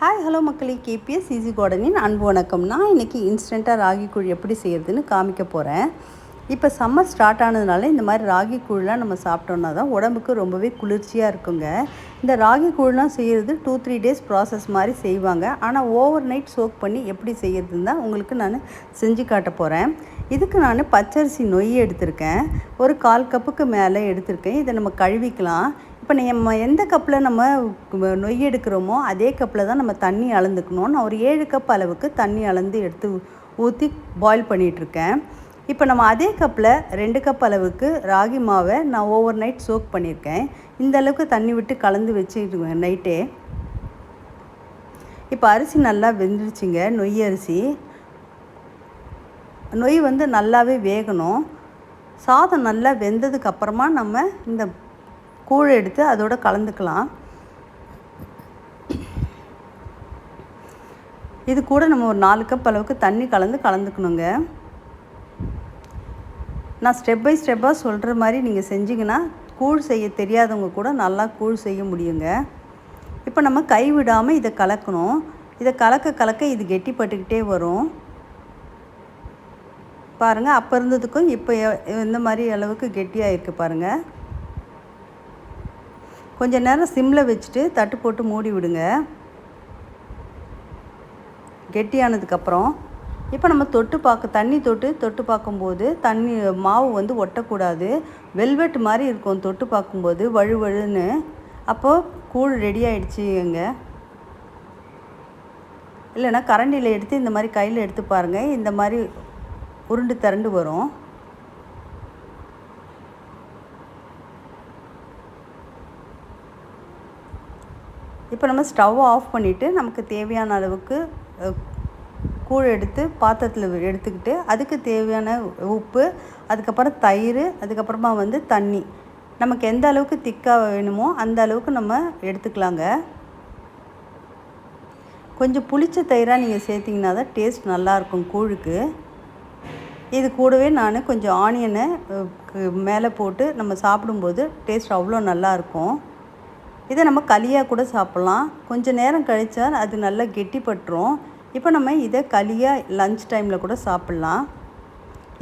Hi hello மக்களே. KPS easy கார்டனின் அன்பு வணக்கம். நான் இன்றைக்கி இன்ஸ்டண்ட்டாக ராகி கூழ் எப்படி செய்கிறதுன்னு காமிக்க போகிறேன் இப்போ சம்மர் ஸ்டார்ட் ஆனதுனால இந்த மாதிரி ராகி கூழ்லாம் நம்ம சாப்பிட்டோன்னா தான் உடம்புக்கு ரொம்பவே குளிர்ச்சியாக இருக்குங்க. இந்த ராகி கூழ்லாம் செய்கிறது டூ த்ரீ டேஸ் ப்ராசஸ் மாதிரி செய்வாங்க. ஆனால் ஓவர் நைட் சோக் பண்ணி எப்படி செய்கிறதுன்னு தான் உங்களுக்கு நான் செஞ்சு காட்ட போகிறேன் இதுக்கு நான் பச்சரிசி நொய் எடுத்திருக்கேன். ஒரு கால் கப்புக்கு மேலே எடுத்திருக்கேன். இதை நம்ம கழுவிக்கலாம். இப்போ நம்ம எந்த கப்பில் நம்ம நொய் எடுக்கிறோமோ அதே கப்பில் தான் நம்ம தண்ணி அளந்துக்கணும் நான் ஒரு ஏழு கப் அளவுக்கு தண்ணி அளந்து எடுத்து ஊற்றி பாயில் பண்ணிகிட்ருக்கேன் இப்போ நம்ம அதே கப்பில் ரெண்டு கப் அளவுக்கு ராகி மாவை நான் ஓவர் நைட் சோக் பண்ணியிருக்கேன். இந்த அளவுக்கு தண்ணி விட்டு கலந்து வச்சுருவேன் நைட்டே இப்போ அரிசி நல்லா வெந்துருச்சுங்க நொய் அரிசி. நொய் வந்து நல்லாவே வேகணும். சாதம் நல்லா வெந்ததுக்கு அப்புறமா நம்ம இந்த கூழ் எடுத்து அதோட கலந்துக்கலாம். இது கூட நம்ம ஒரு நாலு கப் அளவுக்கு தண்ணி கலந்து கலந்துக்கணுங்க. நான் ஸ்டெப் பை ஸ்டெப்பாக சொல்கிற மாதிரி நீங்கள் செஞ்சிங்கன்னா கூழ் செய்ய தெரியாதவங்க கூட நல்லா கூழ் செய்ய முடியுங்க. இப்போ நம்ம கை விடாமல் இதை கலக்கணும். இதை கலக்க கலக்க இது கெட்டிப்பட்டுக்கிட்டே வரும். பாருங்கள் அப்போ இருந்ததுக்கும் இப்போ இந்த மாதிரி அளவுக்கு கெட்டியாக இருக்குது பாருங்கள் கொஞ்சம் நேரம் சிம்மில் வச்சுட்டு தட்டு போட்டு மூடி விடுங்க. கெட்டியானதுக்கப்புறம் இப்போ நம்ம தொட்டு பார்க்க தண்ணி தொட்டு தொட்டு பார்க்கும்போது தண்ணி மாவு வந்து ஒட்டக்கூடாது. வெல்வெட் மாதிரி இருக்கும் தொட்டு பார்க்கும்போது வழு வழுன்னு. அப்போது கூழ் ரெடி ஆகிடுச்சுங்க இல்லைன்னா கரண்டியில் எடுத்து இந்த மாதிரி கையில் எடுத்து பாருங்கள் இந்த மாதிரி உருண்டு திரண்டு வரும். இப்போ நம்ம ஸ்டவ் ஆஃப் பண்ணிவிட்டு நமக்கு தேவையான அளவுக்கு கூழ் எடுத்து பாத்திரத்தில் எடுத்துக்கிட்டு அதுக்கு தேவையான உப்பு அதுக்கப்புறம் தயிர் அதுக்கப்புறமா வந்து தண்ணி. நமக்கு எந்த அளவுக்கு திக்காக வேணுமோ அந்த அளவுக்கு நம்ம எடுத்துக்கலாங்க. கொஞ்சம் புளிச்ச தயிராக நீங்கள் சேர்த்திங்கன்னா தான் டேஸ்ட் நல்லாயிருக்கும் கூழுக்கு. இது கூடவே நான் கொஞ்சம் ஆனியனை மேலே போட்டு நம்ம சாப்பிடும்போது டேஸ்ட் அவ்வளோ நல்லாயிருக்கும் இதை நம்ம களியாக கூட சாப்பிட்லாம். கொஞ்சம் நேரம் கழித்தா அது நல்லா கெட்டிப்பட்டுரும். இப்போ நம்ம இதை களியாக லஞ்ச் டைமில் கூட சாப்பிட்லாம்.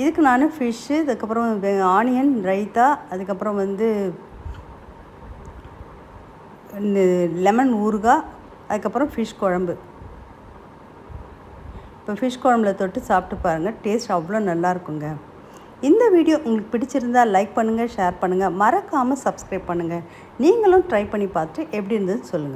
இதுக்கு நான் ஃபிஷ்ஷு இதுக்கப்புறம் ஆனியன் ரைத்தா அதுக்கப்புறம் வந்து லெமன் ஊறுகாய் அதுக்கப்புறம் ஃபிஷ் குழம்பு. இப்போ ஃபிஷ் குழம்புல தொட்டு சாப்பிட்டு பாருங்கள் டேஸ்ட் அவ்வளோ நல்லாயிருக்குங்க இந்த வீடியோ உங்களுக்கு பிடிச்சிருந்தால் லைக் பண்ணுங்கள் ஷேர் பண்ணுங்கள் மறக்காமல் சப்ஸ்கிரைப் பண்ணுங்கள் நீங்களும் ட்ரை பண்ணி பார்த்துட்டு எப்படி இருந்ததுன்னு சொல்லுங்கள்